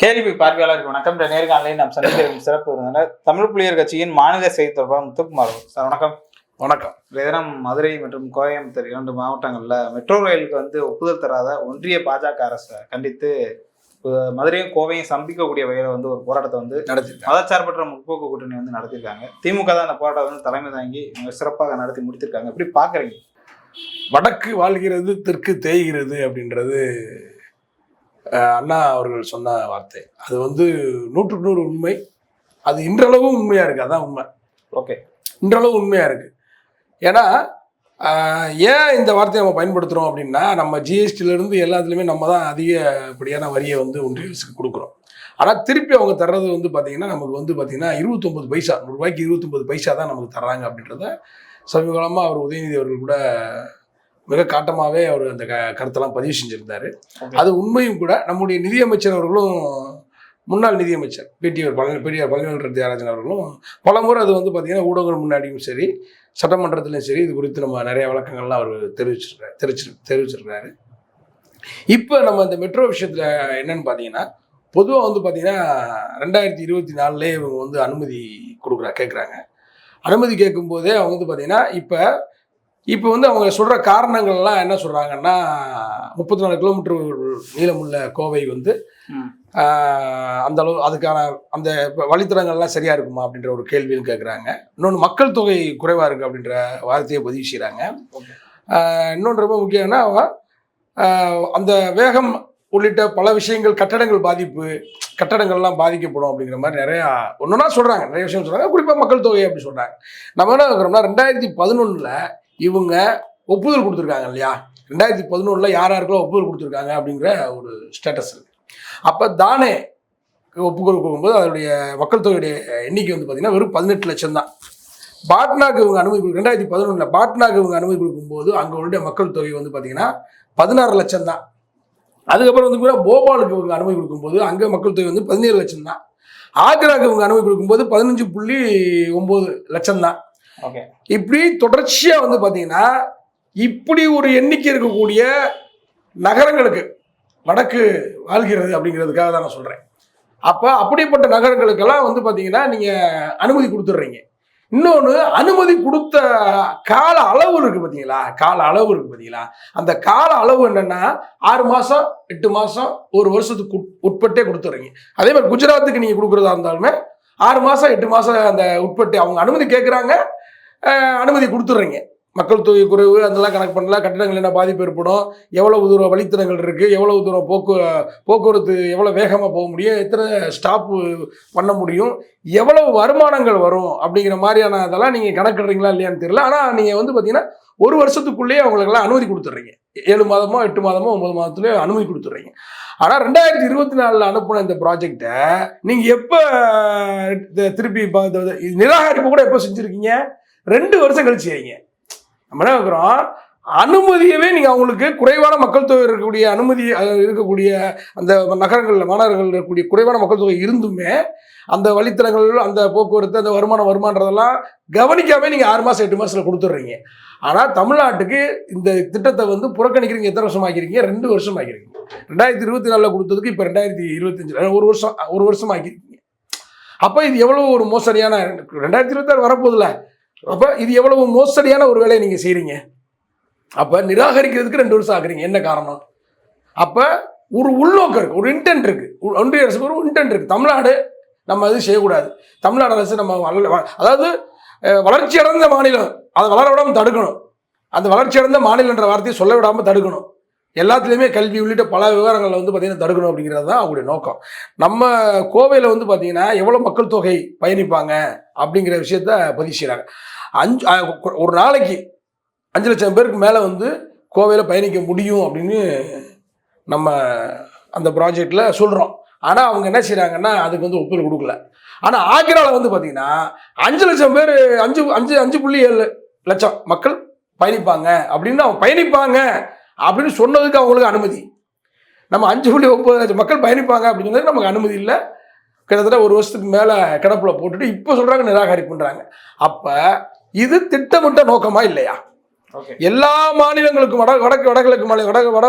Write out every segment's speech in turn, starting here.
கேள்வி பார்வையாளருக்கு வணக்கம். நேர்காணலில் நாம் சந்தித்திருக்கும் சிறப்பு விருந்தினர் தமிழ் புலியர் கட்சியின் மாநில செய்தி தொடர்பாளர் முத்துக்குமார். சார் வணக்கம். வணக்கம். தினம் மதுரை மற்றும் கோயம்புத்தூர் இரண்டு மாவட்டங்களில் மெட்ரோ ரயிலுக்கு வந்து ஒப்புதல் தராத ஒன்றிய பாஜக அரசை கண்டித்து மதுரையும் கோவையும் சந்திக்கக்கூடிய வகையில் வந்து ஒரு போராட்டத்தை வந்து நடத்திருக்காங்க. மதச்சார்பற்ற முற்போக்கு கூட்டணி வந்து நடத்திருக்காங்க. திமுக தான் அந்த போராட்டத்தை வந்து தலைமை தாங்கி சிறப்பாக நடத்தி முடித்திருக்காங்க. எப்படி பாக்குறீங்க வடக்கு வாழ்கிறது தெற்கு தேய்கிறது அப்படின்றது அண்ணா அவர்கள் சொன்ன வார்த்தை. அது வந்து நூற்றுக்கு நூறு உண்மை. அது இன்றளவும் உண்மையா இருக்கு அதான் உண்மை. ஓகே. இன்றளவு உண்மையா இருக்கு. ஏன்னா ஏன் இந்த வார்த்தையை நம்ம பயன்படுத்துறோம் அப்படின்னா நம்ம ஜிஎஸ்டில இருந்து எல்லாத்துலேயுமே நம்ம தான் அதிகப்படியான வரியை வந்து ஒன்றிய அரசுக்கு கொடுக்குறோம். ஆனால் திருப்பி அவங்க தர்றது வந்து பார்த்தீங்கன்னா நமக்கு வந்து பார்த்தீங்கன்னா இருபத்தொம்பது பைசா நூறு ரூபாய்க்கு இருபத்தொம்பது பைசா தான் நமக்கு தர்றாங்க அப்படின்றத சமீபகாலமாக அவர் உதயநிதி அவர்கள் கூட மிக காட்டமாகவே அவர் அந்த க கருத்தெல்லாம் பதிவு செஞ்சுருந்தாரு. அது உண்மையும் கூட நம்முடைய நிதியமைச்சர் அவர்களும் முன்னாள் நிதியமைச்சர் பிடிஆர் பழனி பெரியார் பழனிவேல் தியாகராஜன் அவர்களும் பலமுறை அது வந்து பார்த்தீங்கன்னா ஊடகங்கள் முன்னாடியும் சரி சட்டமன்றத்திலையும் சரி இது குறித்து நம்ம நிறைய விளக்கங்கள்லாம் அவர் தெரிவிச்சிருக்காரு தெரிவிச்சிரு தெரிவிச்சிருக்காரு. இப்போ நம்ம இந்த மெட்ரோ விஷயத்தில் என்னன்னு பார்த்தீங்கன்னா பொதுவாக வந்து பார்த்தீங்கன்னா ரெண்டாயிரத்தி இருபத்தி நாலுலேயே இவங்க வந்து அனுமதி கொடுக்குறா கேட்குறாங்க அனுமதி கேட்கும்போதே அவங்க வந்து பார்த்தீங்கன்னா இப்போ இப்போ வந்து அவங்க சொல்கிற காரணங்கள்லாம் என்ன சொல்கிறாங்கன்னா முப்பத்தி நாலு கிலோமீட்டர் நீளமுள்ள கோவை வந்து அந்த அளவு அதுக்கான அந்த வழித்தடங்கள்லாம் சரியாக இருக்குமா அப்படின்ற ஒரு கேள்வியும் கேட்குறாங்க இன்னொன்று மக்கள் தொகை குறைவாக இருக்குது அப்படின்ற வார்த்தையை பதிவு செய்கிறாங்க. இன்னொன்று ரொம்ப முக்கியம்னா அந்த வேகம் உள்ளிட்ட பல விஷயங்கள் கட்டடங்கள் பாதிப்பு கட்டடங்கள்லாம் பாதிக்கப்படும் அப்படிங்கிற மாதிரி நிறையா ஒன்றுனா சொல்கிறாங்க நிறைய விஷயம் சொல்கிறாங்க குறிப்பாக மக்கள் தொகை அப்படி சொல்கிறாங்க நம்ம என்ன இருக்கிறோம்னா ரெண்டாயிரத்தி பதினொன்றில் இவங்க ஒப்புதல் கொடுத்துருக்காங்க இல்லையா ரெண்டாயிரத்தி பதினொன்றில் யார் யாருக்கெல்லாம் ஒப்புதல் கொடுத்துருக்காங்க அப்படிங்கிற ஒரு ஸ்டேட்டஸ் இருக்குது அப்போ தானே ஒப்புதல் கொடுக்கும்போது அதனுடைய மக்கள் தொகையுடைய எண்ணிக்கை வந்து பார்த்திங்கன்னா வெறும் பதினெட்டு லட்சம் தான். பாட்னாக்கு இவங்க அனுமதி கொடுக்க ரெண்டாயிரத்தி பதினொன்றில் பாட்னாக்கு இவங்க அனுமதி கொடுக்கும்போது அங்கே மக்கள் தொகை வந்து பார்த்திங்கன்னா பதினாறு லட்சம் தான். அதுக்கப்புறம் வந்து கூட போபாலுக்கு இவங்க அனுமதி கொடுக்கும்போது அங்கே மக்கள் தொகை வந்து பதினேழு லட்சம் தான். ஆக்ராக்கு இவங்க அனுமதி கொடுக்கும்போது பதினஞ்சு புள்ளி ஒம்பது லட்சம் தான். இப்படி தொடர்ச்சியாக வந்து பார்த்தீங்கன்னா இப்படி ஒரு எண்ணிக்கை இருக்கக்கூடிய நகரங்களுக்கு வடக்கு வாழ்கிறது அப்படிங்கிறதுக்காக தான் நான் சொல்கிறேன் அப்போ அப்படிப்பட்ட நகரங்களுக்கெல்லாம் வந்து பார்த்தீங்கன்னா நீங்கள் அனுமதி கொடுத்துட்றீங்க. இன்னொன்று அனுமதி கொடுத்த கால அளவு இருக்குது பார்த்தீங்களா கால அளவு இருக்குது பார்த்தீங்களா அந்த கால அளவு என்னென்னா ஆறு மாதம் எட்டு மாதம் ஒரு வருஷத்துக்கு உட்- உட்பட்டே கொடுத்துட்றீங்க. அதே மாதிரி குஜராத்துக்கு நீங்கள் கொடுக்குறதா இருந்தாலுமே ஆறு மாதம் எட்டு மாதம் அந்த உட்பட்டு அவங்க அனுமதி கேட்குறாங்க அனுமதி கொடுத்துட்றீங்க மக்கள் தொகை குறைவு அதெல்லாம் கணக்கு பண்ணல கட்டிடங்கள் என்ன பாதிப்பு ஏற்படும் எவ்வளவு தூரம் வழித்தடங்கள் இருக்குது எவ்வளவு தூரம் போக்கு போக்குவரத்து எவ்வளோ வேகமாக போக முடியும் எத்தனை ஸ்டாப்பு பண்ண முடியும் எவ்வளவு வருமானங்கள் வரும் அப்படிங்கிற மாதிரியான அதெல்லாம் நீங்கள் கணக்கிடுறீங்களா இல்லையான்னு தெரியல. ஆனால் நீங்கள் வந்து பார்த்தீங்கன்னா ஒரு வருஷத்துக்குள்ளேயே அவங்களுக்கெல்லாம் அனுமதி கொடுத்துட்றீங்க ஏழு மாதமோ எட்டு மாதமோ ஒன்பது மாதத்துலேயே அனுமதி கொடுத்துட்றீங்க ஆனால் ரெண்டாயிரத்தி இருபத்தி நாலில் அனுப்பின இந்த ப்ராஜெக்டை நீங்கள் எப்போ திருப்பி நிராகரிப்பு கூட எப்போ செஞ்சுருக்கீங்க? ரெண்டு வருஷம் கழிச்சு வைங்க நம்ம என்ன அனுமதியவே நீங்கள் அவங்களுக்கு குறைவான மக்கள் தொகை இருக்கக்கூடிய அனுமதி இருக்கக்கூடிய அந்த நகரங்களில் மாநகரங்களில் இருக்கக்கூடிய குறைவான மக்கள் தொகை இருந்துமே அந்த வழித்தடங்கள் அந்த போக்குவரத்து அந்த வருமானம் வருமானதெல்லாம் கவனிக்காமல் நீங்கள் ஆறு மாதம் எட்டு மாதத்தில் கொடுத்துட்றீங்க. ஆனால் தமிழ்நாட்டுக்கு இந்த திட்டத்தை வந்து புறக்கணிக்கிறீங்க எத்தனை வருஷம் ஆக்கிருக்கீங்க ரெண்டு வருஷம் ஆக்கிருக்கீங்க ரெண்டாயிரத்தி இருபத்தி நாலில் கொடுத்ததுக்கு இப்போ ரெண்டாயிரத்தி இருபத்தஞ்சி ஒரு வருஷம் ஒரு வருஷம் ஆக்கிருக்கீங்க அப்போ இது எவ்வளோ ஒரு மோசடியான ரெண்டாயிரத்தி இருபத்தாறு வரப்போகுதுல அப்போ இது எவ்வளவு மோசடியான ஒரு வேலையை நீங்கள் செய்கிறீங்க அப்போ நிராகரிக்கிறதுக்கு ரெண்டு வருஷம் ஆகுறீங்க. என்ன காரணம்? அப்போ ஒரு உள்நோக்கம் இருக்குது ஒரு இன்டென்ட் இருக்குது ஒன்றிய அரசுக்கு ஒரு இன்டென்ட் இருக்குது தமிழ்நாடு நம்ம இது செய்யக்கூடாது. தமிழ்நாடு அரசு நம்ம வள- அதாவது வளர்ச்சி அடைந்த மாநிலம் அதை வளர விடாமல் தடுக்கணும். அந்த வளர்ச்சி அடைந்த மாநிலன்ற வார்த்தையை சொல்ல விடாமல் தடுக்கணும். எல்லாத்துலேயுமே கல்வி உள்ளிட்ட பல விவரங்களை வந்து பார்த்திங்கன்னா தடுக்கணும் அப்படிங்கிறது தான் அவங்களுடைய நோக்கம். நம்ம கோவையில் வந்து பார்த்திங்கன்னா எவ்வளோ மக்கள் தொகை பயணிப்பாங்க? அப்படிங்கிற விஷயத்த பதிவு செய்கிறாங்க அஞ்சு ஒரு நாளைக்கு அஞ்சு லட்சம் பேருக்கு மேலே வந்து கோவையில் பயணிக்க முடியும் அப்படின்னு நம்ம அந்த ப்ராஜெக்டில் சொல்கிறோம் ஆனால் அவங்க என்ன செய்கிறாங்கன்னா அதுக்கு வந்து ஒப்புதல் கொடுக்கல. ஆனால் ஆக்ராவில் வந்து பார்த்தீங்கன்னா அஞ்சு லட்சம் பேர் அஞ்சு அஞ்சு அஞ்சு புள்ளி ஏழு லட்சம் மக்கள் பயணிப்பாங்க. அப்படின்னு அவங்க பயணிப்பாங்க அப்படின்னு சொன்னதுக்கு அவங்களுக்கு அனுமதி. நம்ம அஞ்சு புள்ளி ஒன்பது லட்சம் மக்கள் பயணிப்பாங்க அப்படின்னு நமக்கு அனுமதி இல்லை. கிட்டத்தட்ட ஒரு வருஷத்துக்கு மேலே கிடப்பில் போட்டுட்டு இப்போ சொல்கிறாங்க நிராகரிப்புன்றாங்க. அப்போ இது திட்டமிட்ட நோக்கமா இல்லையா? ஓகே. எல்லா மாநிலங்களுக்கும் வட வடக்கு வடகிழக்கு மாநில வடக்கு வட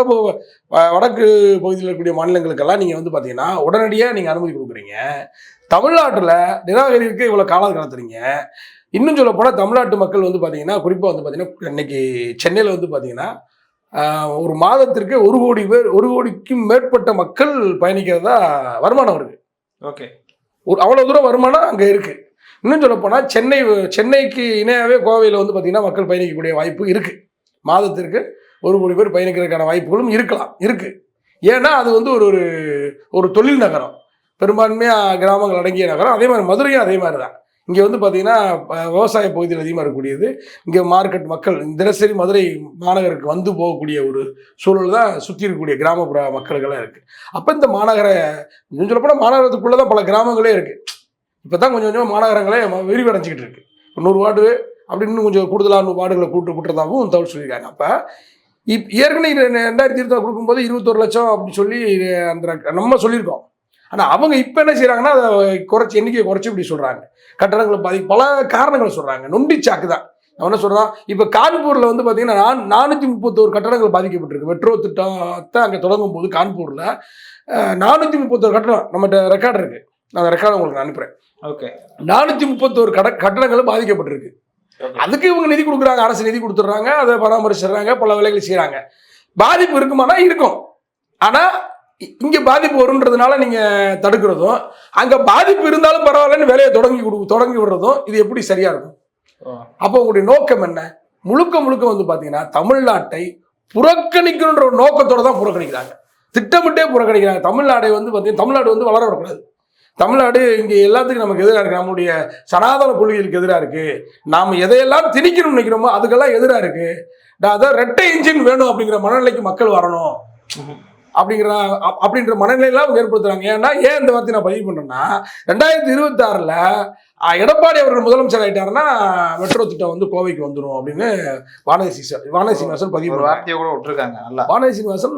வடக்கு பகுதியில் இருக்கக்கூடிய மாநிலங்களுக்கெல்லாம் நீங்கள் வந்து பார்த்தீங்கன்னா உடனடியாக நீங்கள் அனுமதி கொடுக்குறீங்க. தமிழ்நாட்டில் நிராகரிக்க இவ்வளோ காலம் கடத்துறீங்க. இன்னும் சொல்ல போனால் தமிழ்நாட்டு மக்கள் வந்து பார்த்தீங்கன்னா குறிப்பாக வந்து பார்த்தீங்கன்னா இன்னைக்கு சென்னையில் வந்து பார்த்தீங்கன்னா ஒரு மாதத்திற்கு ஒரு கோடி பேர் ஒரு கோடிக்கும் மேற்பட்ட மக்கள் பயணிக்கிறதா வருமானம் இருக்கு. ஓகே. ஒரு அவ்வளோ தூரம் வருமானம் அங்கே இருக்குது இன்னும் சொல்ல போனால் சென்னை சென்னைக்கு இணையாகவே கோவையில் வந்து பார்த்திங்கன்னா மக்கள் பயணிக்கக்கூடிய வாய்ப்பு இருக்குது மாதத்திற்கு ஒரு கோடி பேர் பயணிக்கிறதுக்கான வாய்ப்புகளும் இருக்கலாம் இருக்குது ஏன்னா அது வந்து ஒரு ஒரு ஒரு தொழில் நகரம். பெரும்பான்மையாக கிராமங்கள் அடங்கிய நகரம். அதே மாதிரி மதுரையும் அதே மாதிரி தான் இங்கே வந்து பார்த்திங்கன்னா விவசாய பகுதியில் அதிகமாக இருக்கக்கூடியது. இங்கே மார்க்கெட் மக்கள் தினசரி மதுரை மாநகருக்கு வந்து போகக்கூடிய ஒரு சூழல் தான் சுற்றி இருக்கக்கூடிய கிராமப்புற மக்களுக்கெல்லாம் இருக்குது அப்போ இந்த மாநகர கொஞ்சம் சொல்லப்போனால் மாநகரத்துக்குள்ளே தான் பல கிராமங்களே இருக்குது இப்போ தான் கொஞ்சம் கொஞ்சமாக மாநகரங்களே விரிவடைஞ்சிக்கிட்டு இருக்குது நூறு வார்டு அப்படி இன்னும் கொஞ்சம் கூடுதலாக நூறு வார்டுகளை கூட்டு கூட்டுறதாகவும் தகவல் சொல்லியிருக்காங்க. அப்போ இப் ஏற்கனவே ரெண்டாயிரத்தி இருபத்தி கொடுக்கும்போது இருபத்தொரு லட்சம் அப்படின்னு சொல்லி அந்த நம்ம சொல்லியிருக்கோம். ஆனால் அவங்க இப்போ என்ன செய்கிறாங்கன்னா அதை குறைச்சி எண்ணிக்கையை குறைச்சி இப்படி சொல்கிறாங்க கட்டடங்களை பாதி பல காரணங்களை சொல்கிறாங்க நொண்டி சாக்கு தான். அவன் என்ன சொல்கிறான் இப்போ கான்பூரில் வந்து பார்த்தீங்கன்னா நான் நானூற்றி முப்பத்தோரு கட்டடங்கள் பாதிக்கப்பட்டிருக்கு. மெட்ரோ திட்டத்தை அங்கே தொடங்கும் போது கான்பூரில். நானூற்றி முப்பத்தோரு கட்டடம் நம்மகிட்ட ரெக்கார்டு இருக்குது நான் அந்த ரெக்கார்டு உங்களுக்கு நான் அனுப்புகிறேன் ஓகே. நானூற்றி முப்பத்தோரு கட கட்டடங்களும் பாதிக்கப்பட்டிருக்கு. அதுக்கு இவங்க நிதி கொடுக்குறாங்க. அரசு நிதி கொடுத்துட்றாங்க. அதை பராமரிச்சிடுறாங்க. பல வேலைகள் செய்கிறாங்க பாதிப்பு இருக்குமானா இருக்கும். ஆனால் இங்கே பாதிப்பு வருன்றதுனால நீங்கள் தடுக்கிறதும் அங்கே பாதிப்பு இருந்தாலும் பரவாயில்லன்னு வேலையை தொடங்கி கொடு தொடங்கி விடுறதும் இது எப்படி சரியாக இருக்கும்? அப்போ உங்களுடைய நோக்கம் என்ன? முழுக்க முழுக்க வந்து பார்த்தீங்கன்னா தமிழ்நாட்டை புறக்கணிக்கணுன்ற ஒரு நோக்கத்தோட தான் புறக்கணிக்கிறாங்க. திட்டமிட்டே புறக்கணிக்கிறாங்க. தமிழ்நாடை வந்து பார்த்தீங்கன்னா தமிழ்நாடு வந்து வளர விடக்கூடாது தமிழ்நாடு இங்கே எல்லாத்துக்கும் நமக்கு எதிராக இருக்கு. நம்முடைய சனாதன கொள்கைகளுக்கு எதிராக இருக்கு. நாம் எதையெல்லாம் திணிக்கணும்னு நினைக்கிறோமோ அதுக்கெல்லாம் எதிராக இருக்கு. நான் அதான் ரெட்டை இன்ஜின் வேணும் அப்படிங்கிற மனநிலைக்கு மக்கள் வரணும். அப்படிங்கிற அப்- அப்படின்ற மனநிலையெல்லாம் அவங்க ஏற்படுத்துறாங்க. ஏன்னா ஏன் இந்த வார்த்தை நான் பதிவு பண்றேன்னா ரெண்டாயிரத்தி இருபத்தி ஆறுல எடப்பாடி அவர்கள் முதலமைச்சர் ஆயிட்டாருன்னா மெட்ரோ திட்டம் வந்து கோவைக்கு வந்துடும் அப்படின்னு வானதி சீசன் வானதி சீனிவாசன் பதிவு வார்த்தையை கூட விட்டுருக்காங்க நல்லா. வானதி சீனிவாசன்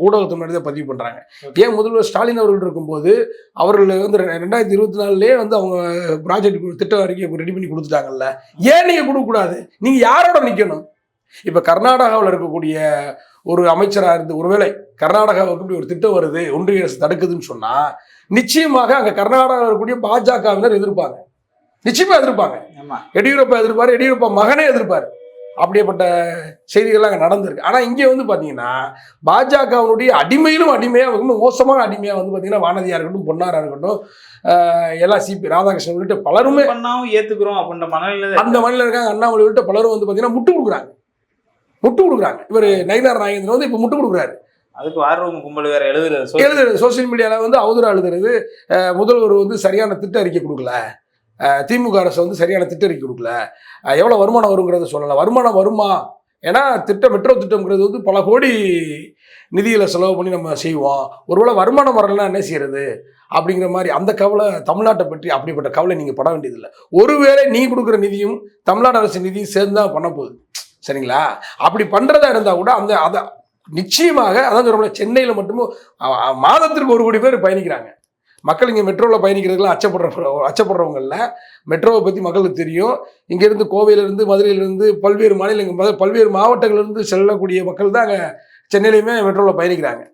ஊடகத்து முன்னாடி பதிவு பண்றாங்க. ஏன் முதல்வர் ஸ்டாலின் அவர்கள் இருக்கும்போது அவர்கள் வந்து ரெண்டாயிரத்தி இருபத்தி நாலுலேயே வந்து அவங்க ப்ராஜெக்ட் திட்ட அறிக்கை ரெடி பண்ணி கொடுத்துட்டாங்கல்ல. ஏன் நீங்க கொடுக்கக்கூடாது? நீங்க யாரோட நிக்கணும்? இப்ப கர்நாடகாவில் இருக்கக்கூடிய ஒரு அமைச்சராக இருந்து ஒருவேளை கர்நாடகாவுக்கு இப்படி ஒரு திட்டம் வருது ஒன்றிய அரசு தடுக்குதுன்னு சொன்னா நிச்சயமாக அங்க கர்நாடகாவில் இருக்கக்கூடிய பாஜகவினர் எதிர்ப்பாங்க. நிச்சயமா எதிர்ப்பாங்க. எடியூரப்பா எதிர்ப்பாரு எடியூரப்பா மகனே எதிர்ப்பாரு. அப்படிப்பட்ட செய்திகள்லாம் அங்கே நடந்திருக்கு. ஆனால் இங்கே வந்து பார்த்தீங்கன்னா பாஜகவினுடைய அடிமையிலும் அடிமையாக ரொம்ப மோசமான அடிமையாக வந்து பார்த்தீங்கன்னா வானதியாக இருக்கட்டும் பொன்னாரா இருக்கட்டும் எல்லாம் சிபி ராதாகிருஷ்ணன் உள்ளிட்ட பலருமே ஏத்துக்கிறோம் அப்படின்ற மனநிலை அந்த மாநிலம் இருக்காங்க. அண்ணாமலை உள்ளிட்ட பலரும் வந்து பார்த்தீங்கன்னா முட்டு கொடுக்குறாங்க. முட்டு கொடுக்குறாங்க. இவர் நயினார் நாகேந்திரன் வந்து இப்போ முட்டு கொடுக்குறாரு. அதுக்கு வார் ரூம் கும்பல் வேற எழுதுறது எழுதுறது. சோசியல் மீடியாவில் வந்து அவதூறு எழுதுறது. முதல்வர் வந்து சரியான திட்ட அறிக்கை கொடுக்கல திமுக அரசு வந்து சரியான திட்ட அறிக்கை கொடுக்கல எவ்வளோ வருமானம் வருங்கிறத சொல்லலை. வருமானம் வருமா? ஏன்னா திட்டம் மெட்ரோ திட்டம்ங்கிறது வந்து பல கோடி நிதிகளை செலவு பண்ணி நம்ம செய்வோம். ஒருவேளை வருமானம் வரலன்னா என்ன செய்யறது? அப்படிங்கிற மாதிரி அந்த கவலை தமிழ்நாட்டை பற்றி அப்படிப்பட்ட கவலை நீங்கள் பட வேண்டியதில்லை. ஒருவேளை நீ கொடுக்குற நிதியும் தமிழ்நாடு அரசு நிதியும் சேர்ந்து தான் பண்ண போகுது. சரிங்களா? அப்படி பண்ணுறதா இருந்தால் கூட அந்த அதை நிச்சயமாக அதான் சொல்ல சென்னையில் மட்டும் அ- அ- மாதத்திற்கு ஒரு கோடி பேர் பயணிக்கிறாங்க. மக்கள் இங்கே மெட்ரோவில் பயணிக்கிறதுக்குலாம் அச்சப்படுற அச்சப்படுறவங்கள மெட்ரோவை பற்றி மக்களுக்கு தெரியும். இங்கேருந்து கோவையிலேருந்து மதுரையிலேருந்து பல்வேறு மாநிலங்கள் பல்வேறு மாவட்டங்கள்லேருந்து செல்லக்கூடிய மக்கள் தான் அங்கே சென்னையிலையுமே மெட்ரோவில் பயணிக்கிறாங்க.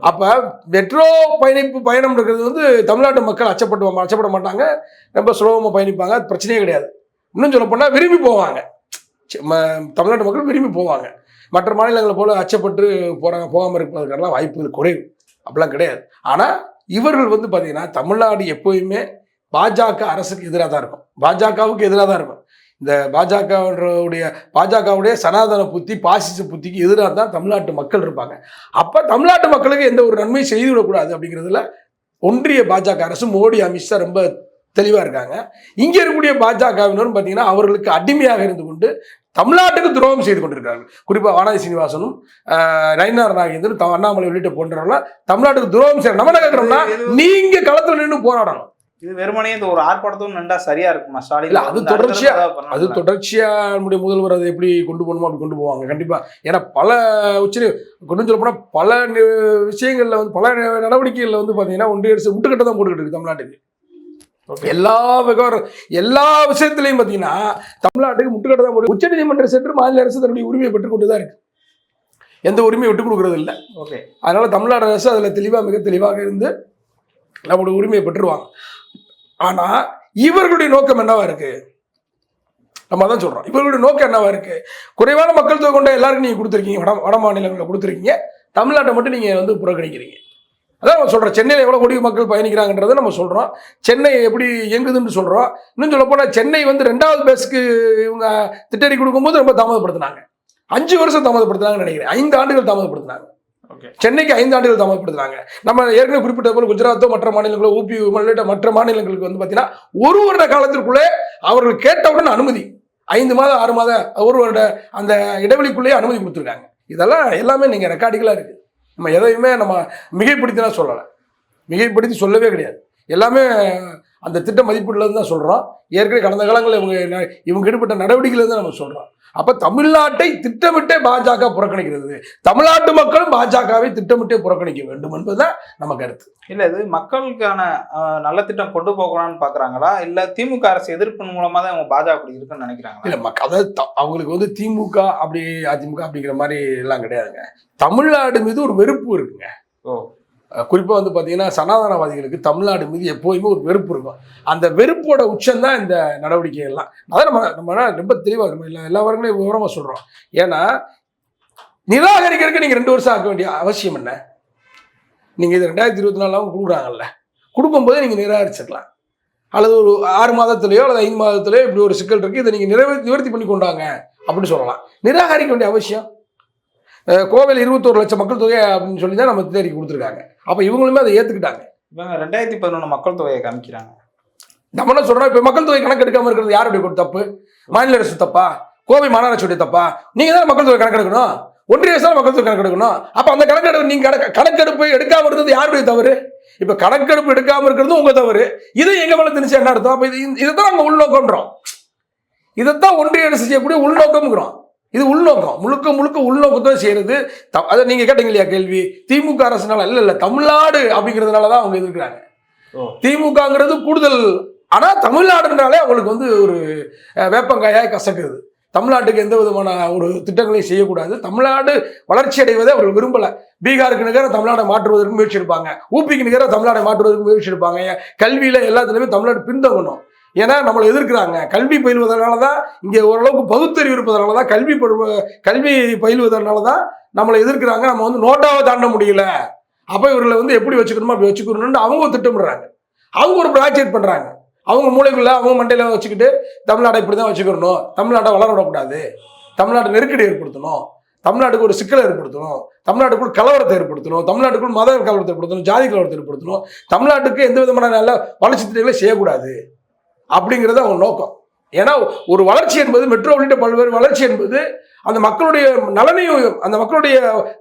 அப்போ மெட்ரோ பயணிப்பு பயணம் இருக்கிறது வந்து தமிழ்நாட்டு மக்கள் அச்சப்பட்டு அச்சப்பட மாட்டாங்க. ரொம்ப சுலபமாக பயணிப்பாங்க. அது பிரச்சனையே கிடையாது. இன்னும் சொல்ல போனால் விரும்பி போவாங்க. தமிழ்நாட்டு மக்கள் விரும்பி போவாங்க. மற்ற மாநிலங்களை போல அச்சப்பட்டு போகிறாங்க போகாமல் இருப்பதற்கெல்லாம் வாய்ப்புகள் குறைவு. அப்படிலாம் கிடையாது. ஆனால் இவர்கள் வந்து பார்த்தீங்கன்னா தமிழ்நாடு எப்போயுமே பாஜக அரசுக்கு எதிராக தான் இருக்கும். பாஜகவுக்கு எதிராக தான் இருக்கும். இந்த பாஜகவுடைய பாஜகவுடைய சனாதன புத்தி பாசிச புத்திக்கு எதிராக தான் தமிழ்நாட்டு மக்கள் இருப்பாங்க. அப்போ தமிழ்நாட்டு மக்களுக்கு எந்த ஒரு நன்மையும் செய்துவிடக்கூடாது அப்படிங்கிறதுல ஒன்றிய பாஜக அரசு மோடி அமித்ஷா ரொம்ப தெளிவாக இருக்காங்க. இங்கே இருக்கக்கூடிய பாஜகவினரும் பார்த்தீங்கன்னா அவர்களுக்கு அடிமையாக இருந்து கொண்டு தமிழ்நாட்டுக்கு துரோகம் செய்து கொண்டிருக்கிறார்கள். குறிப்பாக வானதி சீனிவாசனும் நயினார் நாகேந்திரன் அண்ணாமலை உள்ளிட்ட போன்றவர்களாம் தமிழ்நாட்டுக்கு துரோகம் செய்யணும் நம்ம என்ன கேட்குறோம்னா நீங்க களத்தில் நின்று போராடணும். இது வெறுமனே இந்த ஒரு ஆர்ப்பாட்டத்தும் நின்றா சரியா இருக்குமா? ஸ்டாலின் இல்ல, அது தொடர்ச்சியா-? அது தொடர்ச்சியா நம்முடைய முதல்வர் அதை எப்படி கொண்டு போகணுமோ அப்படி கொண்டு போவாங்க. கண்டிப்பா. ஏன்னா பல உச்ச கொண்டு சொல்ல போனா பல விஷயங்கள்ல வந்து பல நடவடிக்கைகள்ல வந்து பாத்தீங்கன்னா ஒன்றிய அரசு முட்டுக்கட்டை தான் போட்டுக்கிட்டு இருக்கு தமிழ்நாட்டுக்கு. எல்லா விவகாரம் எல்லா விஷயத்திலையும் பார்த்தீங்கன்னா தமிழ்நாட்டுக்கு முட்டுக்கட்டை தான் போடு உச்சநீதிமன்றம் சென்று மாநில அரசு தன்னுடைய உரிமையை பெற்றுக்கொண்டு தான் இருக்கு. எந்த உரிமையை விட்டுக் கொடுக்கறது இல்லை. ஓகே அதனால தமிழ்நாடு அரசு அதில் தெளிவாக மிக தெளிவாக இருந்து நம்மளுடைய உரிமையை பெற்றுருவாங்க. ஆனால் இவர்களுடைய நோக்கம் என்னவா இருக்கு? நம்ம தான் சொல்றோம். இவர்களுடைய நோக்கம் என்னவா இருக்கு? குறைவான மக்கள் தொகை கொண்ட எல்லாருக்கும் நீங்க கொடுத்துருக்கீங்க. வட வட மாநிலங்களில் கொடுத்துருக்கீங்க. தமிழ்நாட்டை மட்டும் நீங்க வந்து புறக்கணிக்கிறீங்க. அதான் நம்ம சொல்றோம் சென்னையில் எவ்வளோ கோடி மக்கள் பயணிக்கிறாங்கன்றதை நம்ம சொல்றோம். சென்னை எப்படி இயங்குதுன்னு சொல்றோம். இன்னும் சொல்ல போனால் சென்னை வந்து ரெண்டாவது பேஸ்க்கு இவங்க திட்டடி கொடுக்கும்போது ரொம்ப தாமதப்படுத்தினாங்க. அஞ்சு வருஷம் தாமதப்படுத்தினாங்கன்னு நினைக்கிறேன். ஐந்து ஆண்டுகள் தாமதப்படுத்தினாங்க. ஓகே. சென்னைக்கு ஐந்து ஆண்டுகள் தாமதப்படுத்துறாங்க நம்ம ஏற்கனவே குறிப்பிட்ட போல குஜராத்தோ மற்ற மாநிலங்களோ ஊபி உள்ளிட்ட மற்ற மாநிலங்களுக்கு வந்து பார்த்தீங்கன்னா ஒரு வருட காலத்திற்குள்ளே அவர்கள் கேட்டவுடன் அனுமதி. ஐந்து மாதம் ஆறு மாத ஒரு வருட அந்த இடைவெளிக்குள்ளேயே அனுமதி கொடுத்துருக்காங்க. இதெல்லாம் எல்லாமே நீங்கள் ரெக்கார்டிக்கலாக இருக்குது நம்ம எதையுமே நம்ம மிகைப்படுத்தினா சொல்லலை. மிகைப்படுத்தி சொல்லவே கிடையாது. எல்லாமே அந்த திட்ட மதிப்பீடுலேருந்து தான் சொல்கிறோம் ஏற்கனவே கடந்த காலங்களில் இவங்க இவங்க ஈடுபட்ட நடவடிக்கையிலேருந்து நம்ம சொல்கிறோம் அப்போ தமிழ்நாட்டை திட்டமிட்டே பாஜக புறக்கணிக்கிறது. தமிழ்நாட்டு மக்களும் பாஜகவை திட்டமிட்டே புறக்கணிக்க வேண்டும் என்பதுதான் நம்ம கருத்து. இல்ல இது மக்களுக்கான நல்ல திட்டம் கொண்டு போகணும்னு பாக்குறாங்களா? இல்ல திமுக அரசு எதிர்ப்பின் மூலமா தான் அவங்க பாஜக அப்படி இருக்குன்னு நினைக்கிறாங்களா? இல்ல மக்க அதாவது அவங்களுக்கு வந்து திமுக அப்படி அதிமுக அப்படிங்கிற மாதிரி எல்லாம் கிடையாதுங்க. தமிழ்நாடு மீது ஒரு வெறுப்பு இருக்குங்க. ஓ. குறிப்பாக வந்து பார்த்தீங்கன்னா சனாதனவாதிகளுக்கு தமிழ்நாடு மீது எப்போதுமே ஒரு வெறுப்பு இருக்கும். அந்த வெறுப்போட உச்சம் தான் இந்த நடவடிக்கை எல்லாம் அதான் நம்ம நம்ம ரொம்ப தெளிவாக நம்ம எல்லா எல்லா வரங்களையும் சொல்கிறோம் ஏன்னா நிராகரிக்கிறதுக்கு நீங்கள் ரெண்டு வருஷம் ஆக்க வேண்டிய அவசியம் என்ன? நீங்கள் இது ரெண்டாயிரத்தி இருபத்தி நாலாம் கொடுக்குறாங்கல்ல. கொடுக்கும்போது நீங்கள் நிராகரிச்சிடலாம். அல்லது ஒரு ஆறு மாதத்துலேயோ அல்லது ஐந்து மாதத்துலேயோ இப்படி ஒரு சிக்கல் இருக்குது இதை நீங்கள் நிறைவே நிவர்த்தி பண்ணி கொண்டாங்க அப்படின்னு சொல்லலாம். நிராகரிக்க வேண்டிய அவசியம். கோவில் கோவையில் இருபத்தோரு லட்சம் மக்கள் தொகை அப்படின்னு சொல்லி தான் நம்ம தேடி கொடுத்துருக்காங்க. அப்போ இவங்களுமே அதை ஏற்றுக்கிட்டாங்க இவங்க ரெண்டாயிரத்தி பதினொன்று மக்கள் தொகையை காமிக்கிறாங்க. நம்ம என்ன சொல்றோம்? இப்போ மக்கள் தொகை கணக்கு எடுக்காம இருக்கிறது யாருடைய தப்பு? மாநில அரசு தப்பா? கோவை மாநகராட்சியுடைய தப்பா? நீங்க தான் மக்கள் தொகை கணக்கெடுக்கணும் ஒன்றிய அரசு தான் மக்கள் தொகை கணக்கெடுக்கணும் அப்ப அந்த கணக்கெடுப்பு நீங்க கணக்கு கணக்கெடுப்பு எடுக்காம இருந்தது யாருடைய தவறு? இப்ப கணக்கெடுப்பு எடுக்காம இருக்கிறது உங்க தவறு. இதை எங்க மேல திணிச்சு என்ன அர்த்தம்? அப்ப இது இதைத்தான் நாங்க உள்நோக்கம்ன்றோம் இதைத்தான் ஒன்றிய அரசு செய்யக்கூடிய உள்நோக்கம்ங்கிறோம். இது உள்நோக்கம். முழுக்க முழுக்க உள்நோக்கத்தை செய்யறது த- அதை நீங்க கேட்டீங்க இல்லையா கேள்வி? திமுக அரசுனால இல்ல இல்ல தமிழ்நாடு அப்படிங்கிறதுனால தான் அவங்க எதிர்க்கிறாங்க. திமுகங்கிறது கூடுதல் ஆனா தமிழ்நாடுன்றாலே அவங்களுக்கு வந்து ஒரு அஹ், வேப்பங்காயாய் கசக்குது. தமிழ்நாட்டுக்கு எந்த விதமான ஒரு திட்டங்களையும் செய்யக்கூடாது. தமிழ்நாடு வளர்ச்சி அடைவதை அவர்கள் விரும்பல. பீகாருக்கு நிகர தமிழ்நாடை மாற்றுவதற்கு முயற்சி எடுப்பாங்க. ஊப்பிக்கு நிகர தமிழ்நாடை மாற்றுவதற்கு முயற்சி எடுப்பாங்க. கல்வியில எல்லாத்துலயுமே தமிழ்நாடு பின்தங்கணும். ஏன்னா நம்மளை எதிர்க்கிறாங்க. கல்வி பயில்வதனால தான் இங்கே ஓரளவுக்கு பகுத்தறிவு இருப்பதனால தான் கல்வி பருவ- கல்வி பயில்வதனால தான் நம்மளை எதிர்க்கிறாங்க. நம்ம வந்து நோட்டாவை தாண்ட முடியல. அப்போ இவர்களை வந்து எப்படி வச்சுக்கணுமோ அப்படி வச்சுக்கணும்னு அவங்க திட்டமிடுறாங்க. அவங்க ஒரு ப்ராஜெக்ட் பண்ணுறாங்க அவங்க மூளைக்குள்ள அவங்க மண்டையில் வச்சுக்கிட்டு தமிழ்நாட்டை இப்படி தான் வச்சுக்கணும். தமிழ்நாட்டை வளர விடக்கூடாது. தமிழ்நாட்டை நெருக்கடி ஏற்படுத்தணும். தமிழ்நாட்டுக்கு ஒரு சிக்கலை ஏற்படுத்தணும். தமிழ்நாட்டுக்குள் கலவரத்தை ஏற்படுத்தணும். தமிழ்நாட்டுக்குள் மத கலவரத்தை ஏற்படுத்தணும். ஜாதி கலவரத்தை ஏற்படுத்தணும். தமிழ்நாட்டுக்கு எந்த விதமான நல்ல வளர்ச்சி திட்டங்களை செய்யக்கூடாது. அப்படிங்கிறது அவங்க நோக்கம். ஏன்னா ஒரு வளர்ச்சி என்பது மெட்ரோ உள்ளிட்ட பல்வேறு வளர்ச்சி என்பது அந்த மக்களுடைய நலனையும் அந்த மக்களுடைய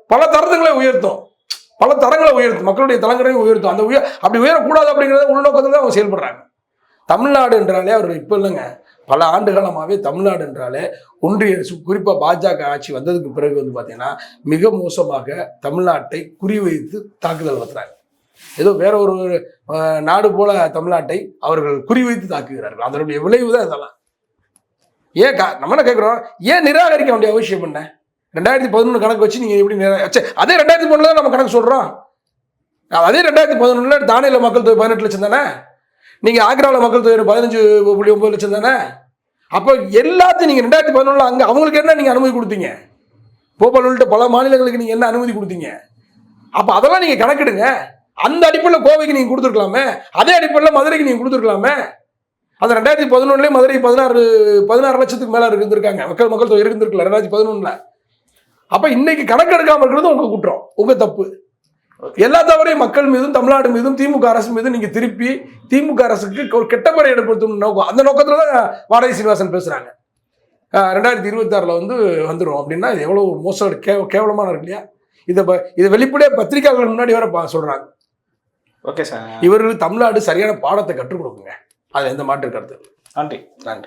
பல தரங்களை உயர்த்தும். பல தரங்களை உயர்த்தும். மக்களுடைய தலங்களையும் உயர்த்தும். அந்த உயர் அப்படி உயரக்கூடாது அப்படிங்கிறத உள்நோக்கத்தில் தான் அவங்க செயல்படுறாங்க. தமிழ்நாடு என்றாலே அவர்கள் இப்போ இல்லைங்க. பல ஆண்டு காலமாகவே தமிழ்நாடு என்றாலே ஒன்றிய அரசு குறிப்பாக பாஜக ஆட்சி வந்ததுக்கு பிறகு வந்து பார்த்தீங்கன்னா மிக மோசமாக தமிழ்நாட்டை குறிவைத்து தாக்குதல் நடத்துறாங்க. ஏதோ வேற ஒரு நாடு போல தமிழ்நாட்டை அவர்கள் குறிவைத்து தாக்குகிறார்கள். அதனுடைய விளைவு தான் இதெல்லாம். ஏன் கா நம்ம என்ன கேட்குறோம் ஏன் நிராகரிக்க வேண்டிய அவசியம் என்ன? ரெண்டாயிரத்தி பதினொன்று கணக்கு வச்சு நீங்கள் எப்படி நிரா அதே ரெண்டாயிரத்தி பதினொன்று தான் நம்ம கணக்கு சொல்கிறோம் அதே ரெண்டாயிரத்தி பதினொன்றில் தானியில் மக்கள் தொகை பதினெட்டு லட்சம் தானே? நீங்கள் ஆக்ராவில் மக்கள் தொகை பதினஞ்சு புள்ளி ஒம்பது லட்சம் தானே? அப்போ எல்லாத்தையும் நீங்கள் ரெண்டாயிரத்தி பதினொன்றில் அங்கே அவங்களுக்கு என்ன நீங்கள் அனுமதி கொடுத்தீங்க? போபால் உள்ளிட்ட பல மாநிலங்களுக்கு நீங்கள் என்ன அனுமதி கொடுத்தீங்க? அப்போ அதெல்லாம் நீங்கள் கணக்கெடுங்க. அந்த அடிப்படையில் கோவைக்கு நீங்கள் கொடுத்துருக்கலாமே? அதே அடிப்படையில் மதுரைக்கு நீங்கள் கொடுத்துருக்கலாமே? அந்த ரெண்டாயிரத்தி பதினொன்றுலேயே மதுரை பதினாறு பதினாறு லட்சத்துக்கு மேலே இருந்திருக்காங்க. மக்கள் மக்கள் தொகை இருந்திருக்கல ரெண்டாயிரத்தி பதினொன்றில் அப்போ இன்னைக்கு கணக்கெடுக்காம இருக்கிறது உங்கள் குற்றம் உங்கள் தப்பு. எல்லா தவறையும் மக்கள் மீதும் தமிழ்நாடு மீதும் திமுக அரசு மீதும் நீங்க திருப்பி திமுக அரசுக்கு ஒரு கெட்ட பெயரை ஏற்படுத்தணும் நோக்கம். அந்த நோக்கத்துல தான் வாடகை சீனிவாசன் பேசுறாங்க. அஹ் ரெண்டாயிரத்தி இருபத்தாறில் வந்து வந்துடும் அப்படின்னா இது எவ்வளோ மோசம் கே கேவலமான இருக்கு இல்லையா? இதை இதை வெளிப்படையாக பத்திரிகையாளர்கள் முன்னாடி வர பா சொல்றாங்க. ஓகே சார் இவர்களுக்கு தமிழ்நாடு சரியான பாடத்தை கற்றுக் கொடுக்குங்க. அது எந்த மாற்று கருத்து. நன்றி. நன்றி.